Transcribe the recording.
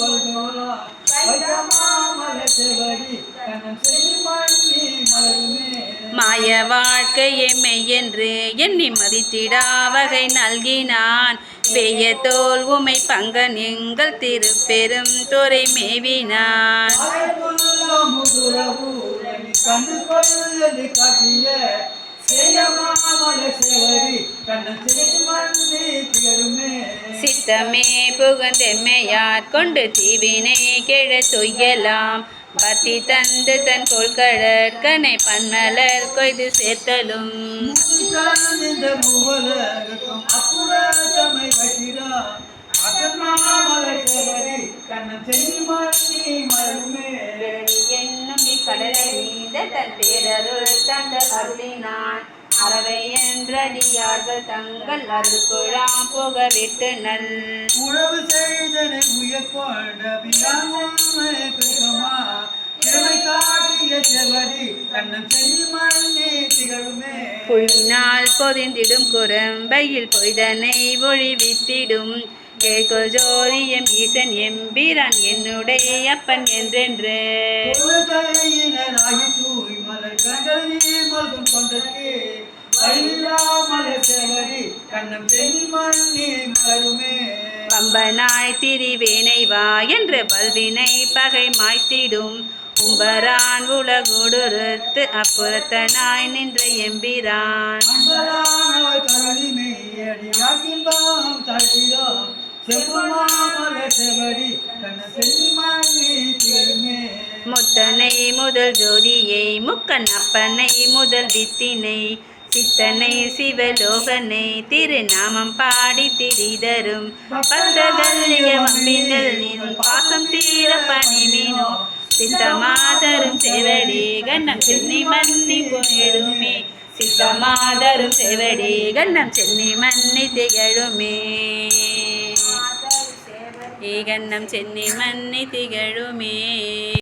கொள்வோரா வைக்கமாமல செவடி கண்ணம் மாய வாழ்க்கையை மெய்யென்று எண்ணி மதித்திடா வகை நல்கினான். பெய்ய தோல் உமை பங்கன் எங்கள் திருப்பெரும் துறை மேவினான். கண்டு கொள்ளது காட்டிய சேயமாமல சித்தமே புகந்தெம்மையார் கொண்டு தீவினை கெழ தொய்யலாம். பத்தி தந்து தன் கொள்கடற்கனை பன்மலர் கொய்து சேர்த்தலும். என்னும் இக்கடலை நீந்த தன் பேரருள் தந்த அருளினான். அறவை என்றடியார்கள் தங்கள் அருள்குழாம் புக விட்டு நல் உழவு செய்தனை உயர்கொண்ட புழுவினால் பொதிந்திடும் குரம்பையில் பொய்தனை ஒழிவித்திடும். கேட்கோ ஜோதியம் ஈசன் எம்பிரான் என்னுடைய அப்பன் என்றென்று. பம்பனாய் திரிவேனை வா என்று பல்வினை பகை மாய்த்திடும். உம்பரான் உலகுடுறுத்து அப்புறத்தனாய் நின்ற எம்பிரான். முத்தனை முதல் ஜோதியை முக்கன் அப்பனை முதல் வித்தினை. சித்தனை சிவலோகனை திருநாமம் பாடி திரிதரும். பக்தர்கள் வம்பிங்கள் நின் பாசம் தீர பணிமினோ. சித்தமாதரும் செவடி கண்ணம் சென்னி மன்னி புகழுமே. சித்தமாதரும் செவடி கண்ணம் சென்னி மன்னி திகழுமே. ஏகன்னம் சென்னி மன்னி திகழுமே.